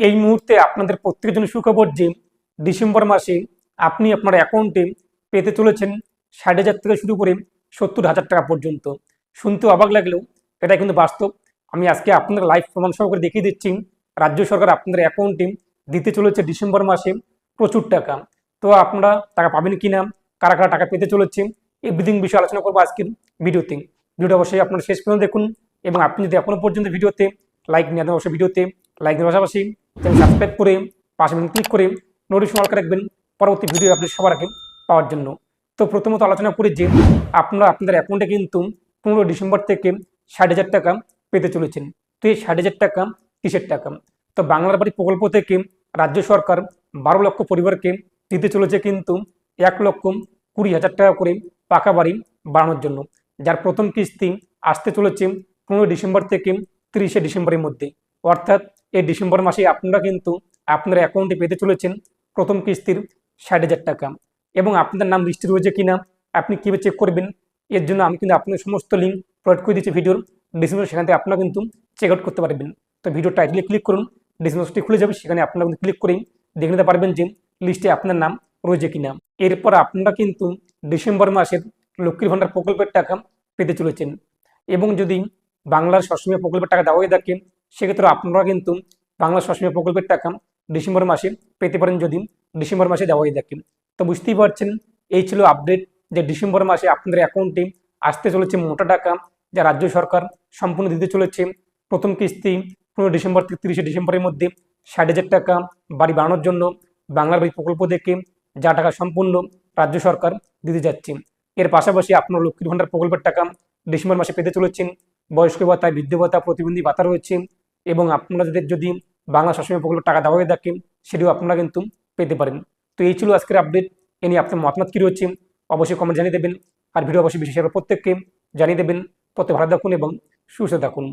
এই মুহূর্তে আপনাদের প্রত্যেকের জন্য সুখবর যে ডিসেম্বর মাসে আপনি আপনার অ্যাকাউন্টে পেতে চলেছেন ষাট হাজার থেকে শুরু করে সত্তর হাজার টাকা পর্যন্ত। শুনতে অবাক লাগলেও এটা কিন্তু বাস্তব। আমি আজকে আপনাদের লাইভ প্রমাণ সহকারে দেখিয়ে দিচ্ছি, রাজ্য সরকার আপনাদের অ্যাকাউন্টে দিতে চলেছে ডিসেম্বর মাসে প্রচুর টাকা। তো আপনারা টাকা পাবেন কি না কারা কারা টাকা পেতে চলেছে এভরিথিং বিষয়ে আলোচনা করব আজকের ভিডিওতে। ভিডিওটা অবশ্যই আপনারা শেষ পর্যন্ত দেখুন এবং আপনি যদি এখনও পর্যন্ত ভিডিওতে লাইক নিয়ে অবশ্যই ভিডিওতে লাইক দেওয়ার পাশাপাশি চ্যানেল সাবস্ক্রাইব করে, পাশে ক্লিক করে নোটিফিকেশন অল করে রাখবেন। পরবর্তী ভিডিও আপনি সবার আগে পাওয়ার জন্য। তো প্রথমত আলোচনা করি যে আপনারা, আপনাদের অ্যাকাউন্টে কিন্তু পনেরো ডিসেম্বর থেকে ষাট হাজার টাকা পেতে চলেছেন। তো এই ষাট হাজার টাকা কিসের টাকা? তো বাংলার বাড়ি প্রকল্প থেকে রাজ্য সরকার বারো লক্ষ পরিবারকে দিতে চলেছে কিন্তু এক লক্ষ কুড়ি হাজার টাকা করে পাকা বাড়ি বাড়ানোর জন্য, যার প্রথম কিস্তি আসতে চলেছে পনেরো ডিসেম্বর থেকে তিরিশে ডিসেম্বরের মধ্যে। অর্থাৎ এই ডিসেম্বর মাসে আপনারা কিন্তু আপনার অ্যাকাউন্টে পেতে চলেছেন প্রথম কিস্তির ষাট হাজার টাকা। এবং আপনাদের নাম লিস্টে রয়েছে কিনা, আপনি কীভাবে চেক করবেন, এর জন্য আমি কিন্তু আপনার সমস্ত লিঙ্ক প্রোভাইড করে দিচ্ছি ভিডিওর ডিসক্রিপশন সেখান থেকে আপনারা কিন্তু চেক আউট করতে পারবেন। তো ভিডিও টাইটলে ক্লিক করুন ডিসক্রিপশনটি খুলে যাবে, সেখানে আপনারা কিন্তু ক্লিক করেই দেখে নিতে পারবেন যে লিস্টে আপনার নাম রয়েছে কিনা। এরপর আপনারা কিন্তু ডিসেম্বর মাসের লক্ষ্মীর ভাণ্ডার প্রকল্পের টাকা পেতে চলেছেন। এবং যদি বাংলার সসমীয় প্রকল্পের টাকা দেওয়া হয়ে থাকে সেক্ষেত্রে আপনারা কিন্তু বাংলা সসমীয় প্রকল্পের টাকা ডিসেম্বর মাসে পেতে পারেন যদি ডিসেম্বর মাসে দেওয়া হয়ে থাকে। তো বুঝতেই পারছেন, এই ছিল আপডেট যে ডিসেম্বর মাসে আপনাদের অ্যাকাউন্টে আসতে চলেছে মোটা টাকা যা রাজ্য সরকার সম্পূর্ণ দিতে চলেছে। প্রথম কিস্তি পনেরো ডিসেম্বর থেকে তিরিশে ডিসেম্বরের মধ্যে ষাট হাজার টাকা বাড়ি বাড়ানোর জন্য বাংলার বাড়ি প্রকল্প থেকে যা টাকা সম্পূর্ণ রাজ্য সরকার দিতে যাচ্ছে। এর পাশাপাশি আপনার লক্ষ্মীর ভাণ্ডার প্রকল্পের টাকা ডিসেম্বর মাসে পেতে চলেছেন। বয়স্ক ভাতা, বৃদ্ধ ভাতা, প্রতিবন্ধী ভাতা রয়েছে। এবং আপনাদের যদি বাংলা সবসময় প্রকল্পের টাকা দেওয়া হয়ে থাকে সেটিও আপনারা কিন্তু পেতে পারেন। তো এই ছিল আজকের আপডেট এ নিয়ে আপনার মতামত কী রয়েছে, অবশ্যই কমেন্ট জানিয়ে দেবেন। আর ভিডিও অবশ্যই বিশেষ প্রত্যেককে জানিয়ে দেবেন। তত ভালো থাকুন এবং সুস্থ থাকুন।